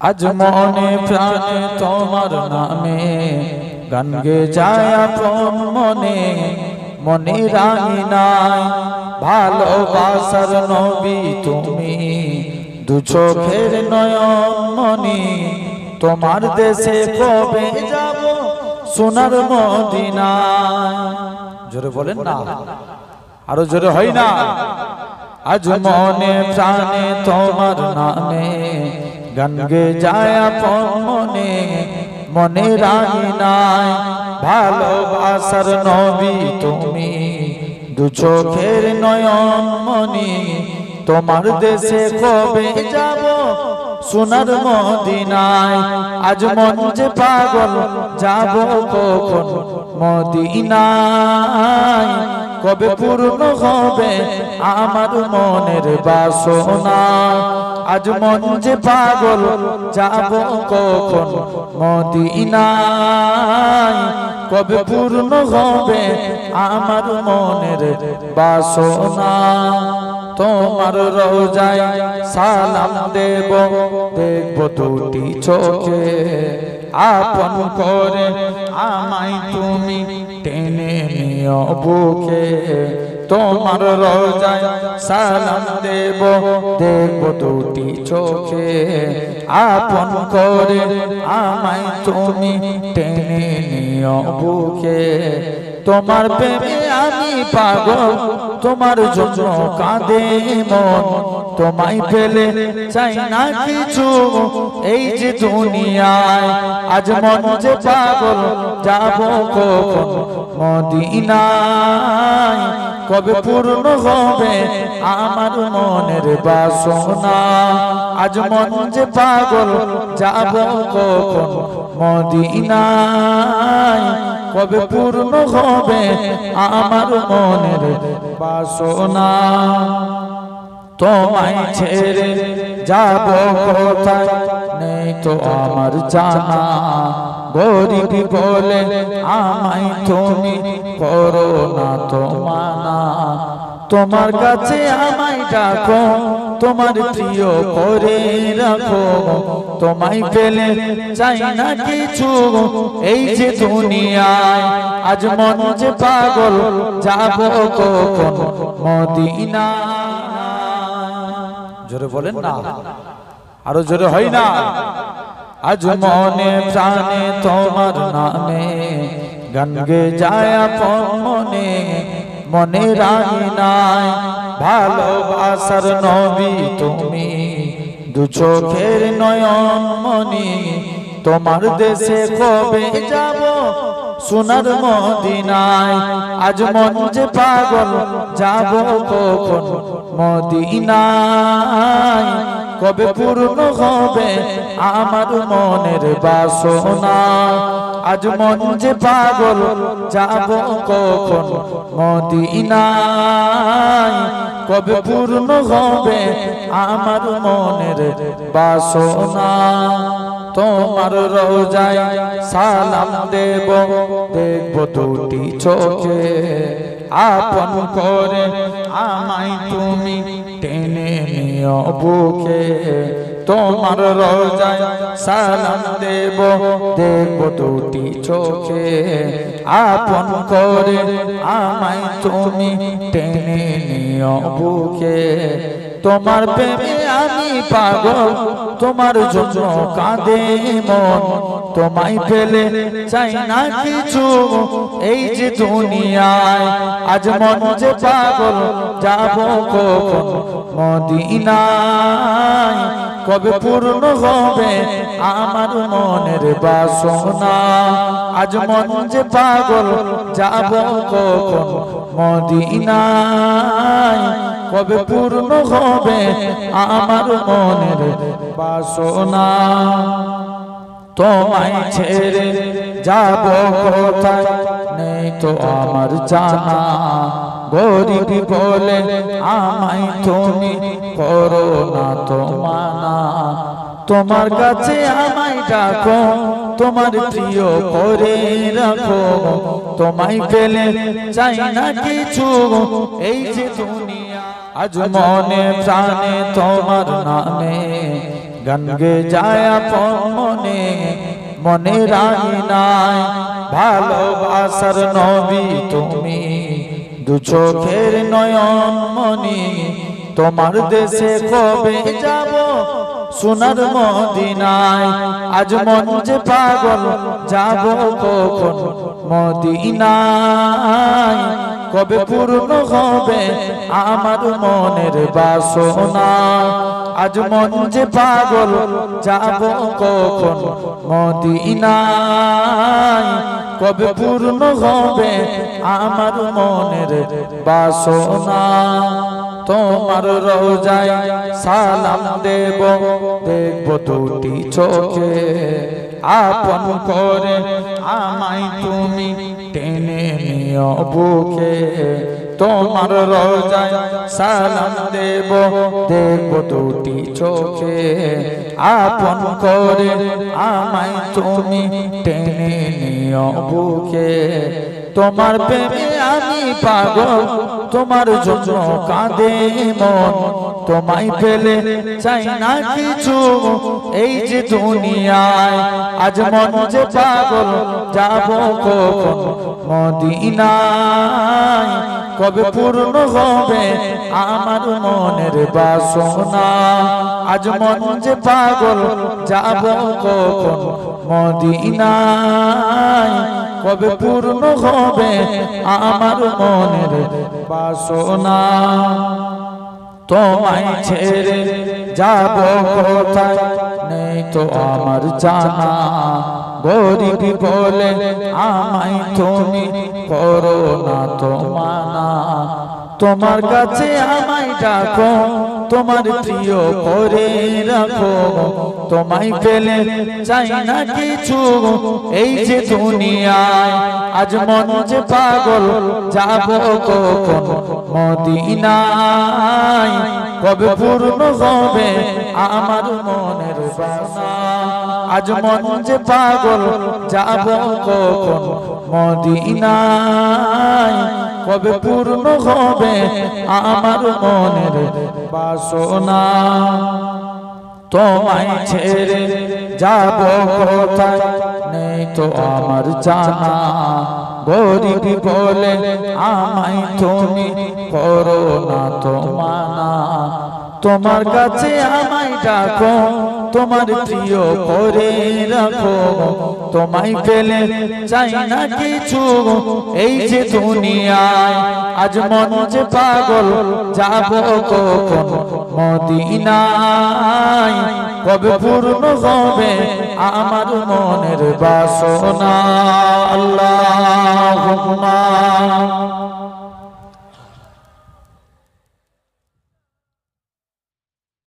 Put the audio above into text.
আজ মনে প্রাণে তোমার নামে গান গে যায় আপন মনে। মনে রাঙি নাই, ভালোবাসার নবী তুমি। দু চোখের নয়ন মনি তোমার দেশে কবে যাব সোনার মদিনায়। জোরে বলেন না, আরও জোরে হয় না। আজ মনে প্রাণে তোমার নামে গান গে যায় মনে মনে রাখি নাই, ভালোবাসার নবী তুমি। দু চোখের নয়ন মনি, তোমার দেশে কবে যাব? সোনার মদিনায় আজ মন যে পাগল, যাব কখন? মদিনায় কবে পূর্ণ হবে আমার মনের বাসনা? আজ মন যে পাগল, যাব কখন মদিনায়? কবে পূর্ণ হবে আমার মনের বাসনা? তোমার রোজায় সালাম দেব, দেখব দুটি চোখে। আপন করে আমায় তুমি টেনে নিও বুকে। তোমার রোজায় সালাম দেব দেব দুটি চোখে। আপন করে আমায় তুমি টেনে নিও বুকে। তোমার প্রেমে আমি পাগল, তোমার জন্য কাঁদে মন। তোমায় পেলে চাই না কিছু, এই যে দুনিয়ায় আজ মন যে পাগল, যাব কখন মদিনায়? কবে পূর্ণ হবে আমার মনের বাসনা? আজ মন যে পাগল যাব কখন মদিনায়? কবে পূর্ণ হবে আমার মনের বাসনা? তোমায় ছেড়ে যাব কোথায়? নেই তো আমার জানা। গরিব বলে, আমায় তুমি করো না তো তোমার কাছে আমায় ডাকো, তোমার প্রিয় করে রাখো। তোমায় পেলে চাই না কিছু, এই যে দুনিয়ায় আজ মন যে পাগল, যাব কখন মদিনা জোরে বলেন না, আরও জোরে হয় না। আজ মনে প্রাণে তোমার নামে, গান গে যায় আপন মনে রাখি নাই। ভালোবাসার নবী তুমি, দু চোখের নয়ন মনি, তোমার দেশে কবে যাব? সোনার মদিনায় আজ মন যে পাগল, যাব কখন? মদিনায় কবে পূর্ণ হবে? আমার মনের বাসনা। আজ মন যে পাগল, যাব কখন? মদিনায় কবে পূর্ণ হবে? আমার মনের বাসনা। তোমার রোজায় সালাম দেব, দেখব দুটি চোখে। আপন করে আমায় তুমি টেনে নিও বুকে। তোমার রোজায় সালাম দেব দেখব দুটি চোখে। আপন করে আমায় তুমি টেনে নিও বুকে। তোমার প্রেমে আমি পাগল, তোমার জন্য কাঁদে মন। তোমায় পেলে চাই না কিছু। এই যে দুনিয়ায় আজ মন যে পাগল, যাব কখন মদিনায়? কবে পূর্ণ হবে আমার মনের বাসনা? আজ মন যে পাগল, যাব কখন মদিনায়? কবে পূর্ণ হবে আমার মনের বাসনা? তোমায় ছেড়ে যাব কোথায়? নেই তো আমার জানা। গরিব বলে আমায় তুমি করো না তো মানা। তোমার কাছে আমায় ডাকো, তোমার প্রিয় করে রাখো। তোমায় পেলে চাই না কিছু। এই যে দুনিয়া, আজ মনে প্রাণে তোমার নামে। গঙ্গে যায় মনে মনে রাখি নাই, ভালোবাসার নবী তুমি। দু চোখের নয়ন মনি, তোমার দেশে কবে যাব? সোনার মদিনায় আজ মন যে পাগল, যাব কখন? মদিনায় কবে পূর্ণ হবে আমার মনের বাসনা। আজ মন যে পাগল, যাব কখন মদিনায়? কবে পূর্ণ হবে আমার মনের বাসনা? তোমার রোজায় সালাম দেব, দেখব দুটি চোখে। আপন করে আমায় তুমি টেনে নিও বুকে। তোমার রোজায় সালাম দেব দেখব দুটি চোখে। আপন করে আমায় তুমি টেনে নিও বুকে। তোমার প্রেমে আমি পাগল, তোমার জন্য কাঁদে মন। তোমায় পেলে চাই না কিছু। এই যে দুনিয়ায় আজ মন যে পাগল, যাব মদিনায়? কবে পূর্ণ হবে আমার মনের বাসনা? আজ মন যে পাগল, যাব কখন মদিনায়? কবে পূর্ণ হবে আমার মনের বাসনা? তোমায় ছেড়ে যাব নেই তো আমার জানা। গরিব বলে আমায় তুমি করো না তো মানা। তোমার কাছে আমায় ডাকো, তোমার প্রিয় করে রাখো। তোমায় পেলে চাই না কিছু। এই যে দুনিয়ায় আজ মন যে পাগল, যাব কখন? মদিনায় কবে পূর্ণ হবে আমার মনের বাসনা। আজ মন যে পাগল, যাব কখন? মদিনায় কবে পূর্ণ হবে আমার মনের বাসনা। তোমায় ছেড়ে যাব কোথায়? নেই তো আমার জানা। গরিব বলে, আমায় তুমি করো না তো মানা। তোমার কাছে আমায় ডাকো, তোমার প্রিয় করে রাখো। তোমায় পেলে চাই না কিছু, এই যে দুনিয়ায় আজ মন যে পাগল, যাব কখন মদিনায়? কবে পূর্ণ হবে আমার মনের বাসনা। আল্লাহ